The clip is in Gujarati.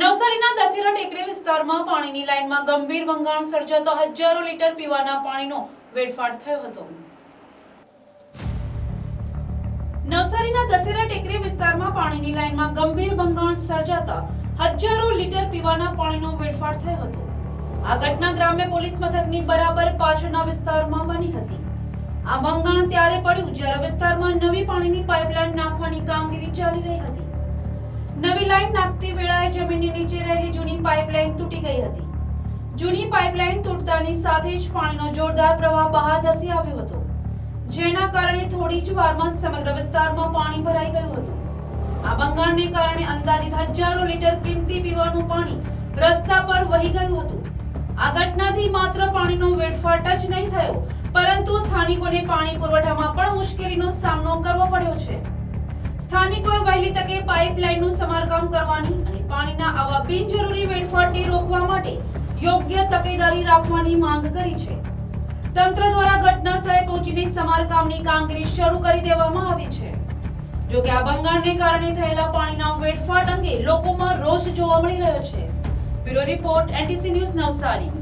નવસારીના દશેરા ટેકરી વિસ્તારમાં પાણીની લાઇનમાં ગંભીર ભંગાણ સર્જાતા હજારો લીટર પીવાના પાણીનો વેડફાટ થયો હતો. નવસારીના દશેરા ટેકરી વિસ્તારમાં પાણીની લાઇનમાં ગંભીર ભંગાણ સર્જાતા હજારો લીટર પીવાના પાણીનો વેડફાટ થયો હતો. આ ઘટના ગ્રામ્ય પોલીસ મથકની બરાબર પાછળના વિસ્તારમાં બની હતી. આ ભંગાણ ત્યારે પડ્યું જ્યારે વિસ્તારમાં નવી પાણીની પાઇપલાઇન નાખવાની કામગીરી ચાલી રહી હતી. નવી લાઈન નાખતી વેળાએ જમીનની નીચે રહેલી જૂની પાઇપલાઇન તૂટી ગઈ હતી. જૂની પાઇપલાઇન તૂટતાની સાથે જ પાણીનો જોરદાર પ્રવાહ બહાર ધસી આવ્યો હતો. જેના કારણે થોડી જ વારમાં સમગ્ર વિસ્તારમાં પાણી ભરાઈ ગયું હતું. આ બંગાળને કારણે અંદાજિત હજારો લીટર કિંમતી પીવાનું પાણી રસ્તા પર વહી ગયું હતું. આ ઘટનાથી માત્ર પાણીનો વેડફાટ જ નહીં થયો, પરંતુ સ્થાનિકોને પાણી પુરવઠામાં પણ મુશ્કેલીનો સામનો કરવો પડ્યો છે. સ્થાનિકોએ વહેલી તકે પાઇપલાઇનનું સમારકામ કરવાની અને પાણીના આવા બિનજરૂરી વેડફાટને રોકવા માટે યોગ્ય તકેદારી રાખવાની માંગ કરી છે. તંત્ર દ્વારા ઘટના સ્થળે પહોંચીને સમારકામની કામગીરી શરૂ કરી દેવામાં આવી છે. જો કે આ બંગાળને કારણે થયેલા પાણીના વેડફાટ અંગે લોકોમાં રોષ જોવા મળી રહ્યો છે. Bureau report, NTC news Navsari.